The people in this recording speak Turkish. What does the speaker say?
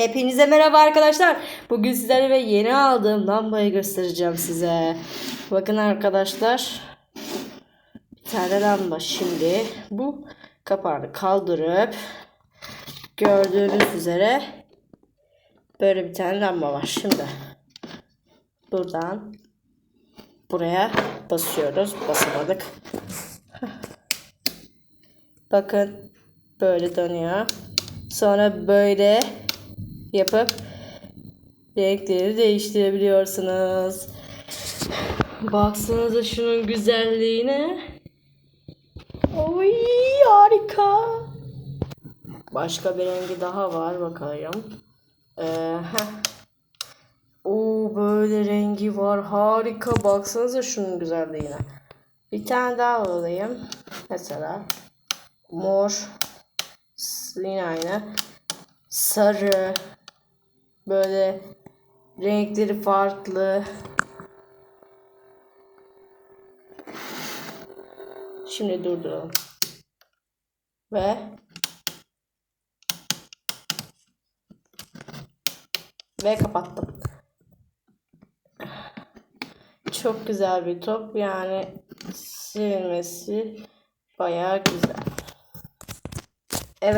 Hepinize merhaba arkadaşlar. Bugün sizlere ve yeni aldığım lambayı göstereceğim size. Bakın arkadaşlar. Bir tane lamba şimdi. Bu kapağını kaldırıp gördüğünüz üzere böyle bir tane lamba var. Şimdi buradan buraya basıyoruz. Basamadık. Bakın böyle dönüyor. Sonra böyle yapıp renkleri değiştirebiliyorsunuz. Baksanıza şunun güzelliğine. Oy harika. Başka bir rengi daha var bakalım. Ee, heh. Böyle rengi var harika. Baksanıza şunun güzelliğine. Bir tane daha alayım. Mesela mor. Yine aynı. Sarı. Böyle renkleri farklı. Şimdi durduralım. Ve ve kapattım. Çok güzel bir top yani silmesi bayağı güzel.